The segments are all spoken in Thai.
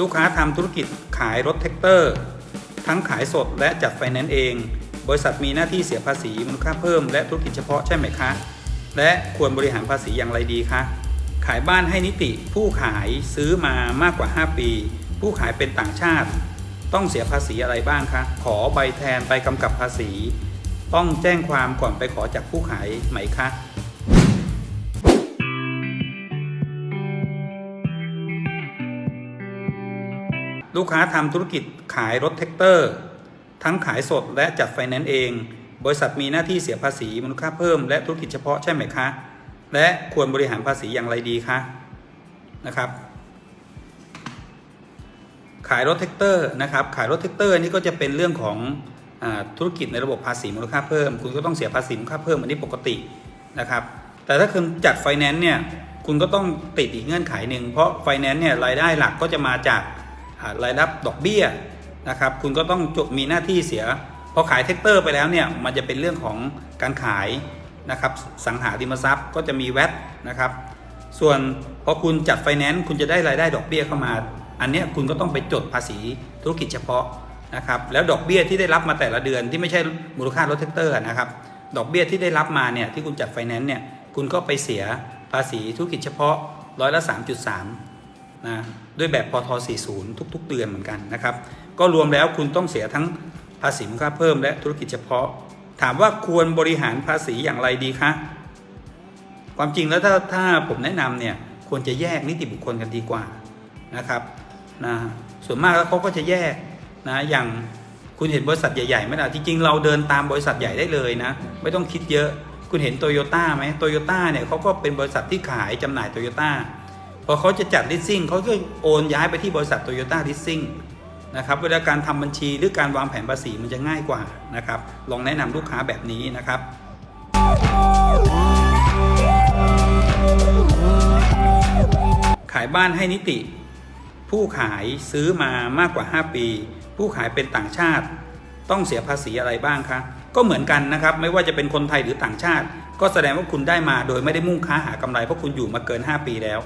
ลูกค้าทำธุรกิจขายรถแท็กเตอร์ ทั้งขายสดและจัดไฟแนนซ์เอง บริษัทมีหน้าที่เสียภาษีมูลค่าเพิ่มและธุรกิจเฉพาะใช่ไหมคะ และควรบริหารภาษีอย่างไรดีคะ ขายบ้านให้นิติผู้ขายซื้อมามากกว่า 5 ปี ผู้ขายเป็นต่างชาติ ต้องเสียภาษีอะไรบ้างคะ ขอใบแทนไปกำกับภาษี ต้องแจ้งความก่อนไปขอจากผู้ขายไหมคะ ลูกค้าทำธุรกิจขายรถแท็กเตอร์ ทั้งขายสดและจัดไฟแนนซ์เอง บริษัทมีหน้าที่เสียภาษีมูลค่าเพิ่มและธุรกิจเฉพาะใช่ไหมคะ และควรบริหารภาษีอย่างไรดีคะนะครับ ขายรถแท็กเตอร์นะครับขายรถแท็กเตอร์นี่ก็จะเป็นเรื่องของอธุรกิจในระบบภาษีมูลค่าเพิ่ม คุณก็ต้องเสียภาษีมูลค่าเพิ่มอันนี้ปกตินะครับแต่ถ้าคุณจัดไฟแนนซ์เนี่ยคุณก็ต้องติดอีกเงื่อนไขหนึ่งเพราะไฟแนนซ์เนี่ยรายได้หลักก็จะมาจาก รายรับดอกเบี้ยนะครับคุณก็ต้องจดมีหน้าที่เสียพอขายแท็กเตอร์ไปแล้วเนี่ยมันจะเป็นเรื่องของการขายนะครับสังหาริมทรัพย์ก็จะมีแวตนะครับ ส่วนพอคุณจัดไฟแนนซ์คุณจะได้รายได้ดอกเบี้ยเข้ามา อันเนี้ยคุณก็ต้องไปจดภาษีธุรกิจเฉพาะนะครับแล้วดอกเบี้ยที่ได้รับมาแต่ละเดือนที่ไม่ใช่มูลค่ารถแท็กเตอร์นะครับดอกเบี้ยที่ได้รับมาเนี่ยที่คุณจัดไฟแนนซ์เนี่ยคุณก็ไปเสียภาษีธุรกิจเฉพาะร้อยละ3.3 นะด้วยแบบพท40 ทุก ๆ เดือนเหมือนกันนะครับ ก็รวมแล้วคุณต้องเสียทั้งภาษีมูลค่าเพิ่มและธุรกิจเฉพาะ ถามว่าควรบริหารภาษีอย่างไรดีคะความจริงแล้วถ้าถ้าผมแนะนำเนี่ยควรจะแยกนิติบุคคลกันดีกว่านะครับนะส่วนมากแล้วเขาก็จะแยกนะอย่างคุณเห็นบริษัทใหญ่ๆไหมล่ะจริงๆ เราเดินตามบริษัทใหญ่ได้เลยนะ ไม่ต้องคิดเยอะ คุณเห็นโตโยต้าไหมโตโยต้าเนี่ยเขาก็เป็นบริษัทที่ขายจำหน่ายโตโยต้า พอเขาจะจัดลิสซิ่งเขาก็โอนย้ายไปที่บริษัทโตโยต้าลิสซิ่งนะครับเวลาการทำบัญชีหรือการวางแผนภาษีมันจะง่ายกว่านะครับ ลองแนะนำลูกค้าแบบนี้นะครับ ขายบ้านให้นิติ ผู้ขายซื้อมามากกว่า 5 ปี ผู้ขายเป็นต่างชาติ ต้องเสียภาษีอะไรบ้างคะก็เหมือนกันนะครับ ไม่ว่าจะเป็นคนไทยหรือต่างชาติ ก็แสดงว่าคุณได้มาโดยไม่ได้มุ่งค้าหากำไรเพราะคุณอยู่มาเกิน 5 ปีแล้ว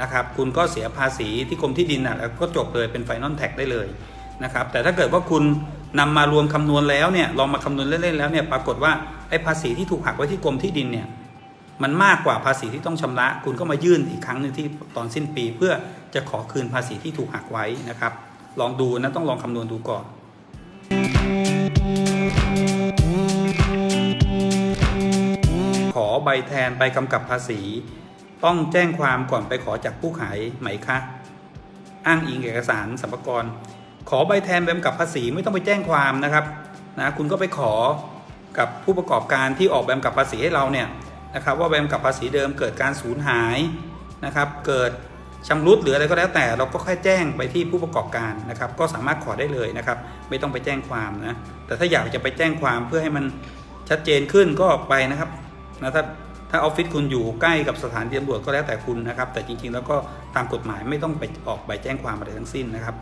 นะครับคุณก็เสียภาษีที่กรมที่ดินอะแล้วก็จบเลยเป็นไฟนอลแท็กได้เลยนะครับแต่ถ้าเกิดว่าคุณนำมารวมคำนวณแล้วเนี่ยลองมาคำนวณเล่นๆแล้วเนี่ยปรากฏว่าไอ้ภาษีที่ถูกหักไว้ที่กรมที่ดินเนี่ยมันมากกว่าภาษีที่ต้องชำระ คุณก็มายื่นอีกครั้งหนึ่งที่ตอนสิ้นปี เพื่อจะขอคืนภาษีที่ถูกหักไว้นะครับ ลองดูนะต้องลองคำนวณดูก่อนขอใบแทนใบกำกับภาษี ต้องแจ้งความก่อนไปขอจากผู้ขายไหมคะ อ้างอิงเอกสารสัมภากระขอใบแทนใบกำกับภาษีไม่ต้องไปแจ้งความนะครับนะคุณก็ไปขอกับผู้ประกอบการที่ออกใบกำกับภาษีให้เราเนี่ยนะครับว่าใบกำกับภาษีเดิมเกิดการสูญหายนะครับ เกิดชำรุดหรืออะไรก็แล้วแต่เราก็แค่แจ้งไปที่ผู้ประกอบการนะครับ ก็สามารถขอได้เลยนะครับ ไม่ต้องไปแจ้งความนะแต่ถ้าอยากจะไปแจ้งความเพื่อให้มันชัดเจนขึ้นก็ไปนะครับนะถ้า ถ้าออฟฟิศคุณอยู่ใกล้กับสถานที่ตำรวจก็แล้วแต่คุณนะครับ แต่จริงๆ แล้วก็ตามกฎหมายไม่ต้องไปออกใบแจ้งความอะไรทั้งสิ้นนะครับ